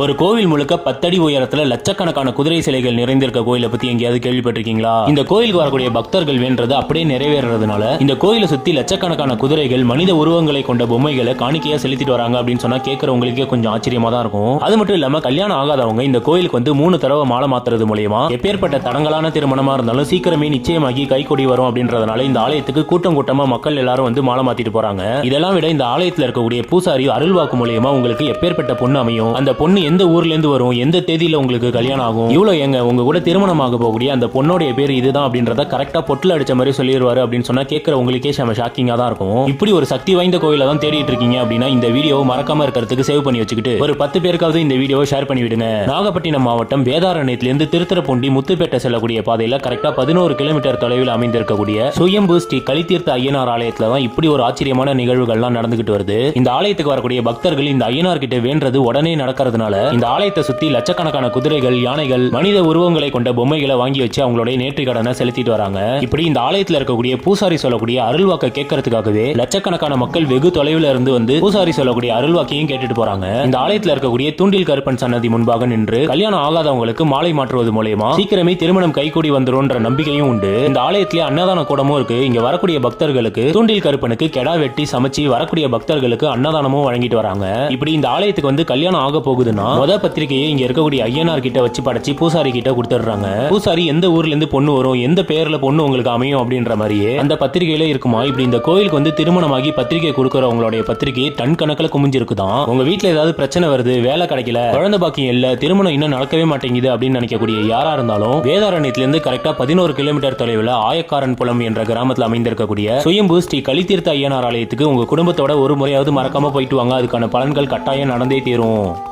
ஒரு கோவில் முழுக்க பத்தடி உயரத்துல லட்சக்கணக்கான குதிரை சிலைகள் நிறைந்திருக்க கோயிலை பத்தி எங்கேயாவது கேள்விப்பட்டிருக்கீங்களா? இந்த கோயிலுக்கு வரக்கூடிய பக்தர்கள் வேண்டது அப்படியே நிறைவேறதுனால இந்த கோயிலை சுத்தி லட்சக்கணக்கான குதிரைகள் மனித உருவங்களை கொண்ட பொம்மைகளை காணிக்கையா செலுத்திட்டு வராங்க அப்படின்னு சொன்னா கேட்கறவங்களுக்கே கொஞ்சம் ஆச்சரியமா தான் இருக்கும். அது மட்டும் இல்லாம கல்யாணம் ஆகாதவங்க இந்த கோயிலுக்கு வந்து மூணு தடவை மாலை மாத்துறது மூலியமா எப்பேற்பட்ட தடங்களான திருமணமா இருந்தாலும் சீக்கிரமே நிச்சயமாகி கை கொடி வரும் அப்படின்றதுனால இந்த ஆலயத்துக்கு கூட்டம் கூட்டமா மக்கள் எல்லாரும் வந்து மாலை மாத்திட்டு போறாங்க. இதெல்லாம் விட இந்த ஆலயத்துல இருக்கக்கூடிய பூசாரி அருள்வாக்கு மூலியமா உங்களுக்கு எப்பேற்பட்ட பொண்ணு அமையும். அந்த பொண்ணு எந்த ஊர்ல இருந்து வரும் எந்த தேதியில உங்களுக்கு கல்யாணம் ஆகும் இவ்வளவு எங்க உங்க கூட திருமணமாக போகக்கூடிய அந்த பொண்ணோடைய பேர் இதுதான் அப்படின்றத கரெக்டா பொட்டில் அடிச்ச மாதிரி சொல்லிடுவாரு அப்படின்னு சொன்னா கேட்குற உங்களுக்கே செம ஷாக்கிங்கா தான் இருக்கும். இப்படி ஒரு சக்தி வாய்ந்த கோயில தான் தேடிட்டு இருக்கீங்க அப்படின்னா இந்த வீடியோவை மறக்காம இருக்கிறதுக்கு சேவ் பண்ணி வச்சுக்கிட்டு ஒரு பத்து பேருக்காவது இந்த வீடியோவை ஷேர் பண்ணி விடுங்க. நாகப்பட்டினம் மாவட்டம் வேதாரண்யத்திலிருந்து திருத்தரப்பூண்டி முத்துப்பேட்டை செல்லக்கூடிய பாதையில கரெக்டா பதினோரு கிலோமீட்டர் தொலைவில் அமைந்திருக்கக்கூடிய சுயம்பு ஸ்ரீ கலித்தீர்த்த ஐயனார் ஆலயத்துல தான் இப்படி ஒரு ஆச்சரியமான நிகழ்வுகள்லாம் நடந்துகிட்டு வருது. இந்த ஆலயத்துக்கு வரக்கூடிய பக்தர்கள் இந்த ஐயனார் கிட்ட வேண்டது உடனே நடக்கிறதுனால இந்த ஆலயத்தை சுத்தி லட்சக்கணக்கான குதிரைகள் யானைகள் மனித உருவங்களை கொண்ட பொம்மைகளை வாங்கி வச்சு அவங்களுடைய நேற்று கடனை செலுத்திட்டு வராங்க. இப்படி இந்த ஆலயத்துல இருக்கக்கூடிய பூசாரி சொல்லக்கூடிய அருள்வாக்க கேட்கறதுக்காகவே லட்சக்கணக்கான மக்கள் வெகு தொலைவில் இருந்து வந்து பூசாரி சொல்லக்கூடிய அருள்வாக்கையும் கேட்டுட்டு போறாங்க. இந்த ஆலயத்துல இருக்கக்கூடிய தூண்டில் கருப்பன் சன்னதி முன்பாக நின்று கல்யாணம் ஆகாதவங்களுக்கு மாலை மாற்றுவது மூலயமா சீக்கிரமே திருமணம் கைகூடி வந்துரும்ன்ற நம்பிக்கையும் உண்டு. இந்த ஆலயத்திலே அன்னதான கூடமும் இருக்கு. இங்க வரக்கூடிய பக்தர்களுக்கு தூண்டில் கருப்பனுக்கு கெடா வெட்டி சமைச்சு வரக்கூடிய பக்தர்களுக்கு அன்னதானமும் வழங்கிட்டு வராங்க. இப்படி இந்த ஆலயத்துக்கு வந்து கல்யாணம் ஆக போகுதுன்னா முத பத்திரிகையை இங்க இருக்கக்கூடிய ஐயனார் கிட்ட வச்சு படைச்சு பூசாரி கிட்ட கொடுத்துடுறாங்க. பூசாரி எந்த ஊர்ல இருந்து பொண்ணு வரும் எந்த பேர்ல பொண்ணு உங்களுக்கு அமையும் அப்படின்ற மாதிரியே அந்த பத்திரிகையில இருக்குமா? இப்படி இந்த கோயிலுக்கு வந்து திருமணமாகி பத்திரிகை கொடுக்கறவங்களுடைய பத்திரிகை டன் கணக்கில் குமிஞ்சிருக்குதான் உங்க வீட்டுல ஏதாவது பிரச்சனை வருது வேலை கிடைக்கல குழந்தை பாக்கியம் இல்ல திருமணம் இன்னும் நடக்கவே மாட்டேங்குது அப்படின்னு நினைக்கக்கூடிய யாரா இருந்தாலும் வேதாரண்யத்துல இருந்து கரெக்டா பதினோரு கிலோமீட்டர் தொலைவில் ஆயக்காரன் புலம் என்ற கிராமத்தில் அமைந்திருக்கக்கூடிய சுயம்பு ஸ்ரீ கலித்தீர்த்த ஐயனார் ஆலயத்துக்கு உங்க குடும்பத்தோட ஒரு முறையாவது மறக்காம போயிட்டு வாங்க. அதுக்கான பலன்கள் கட்டாயம் நடந்தே தீரும்.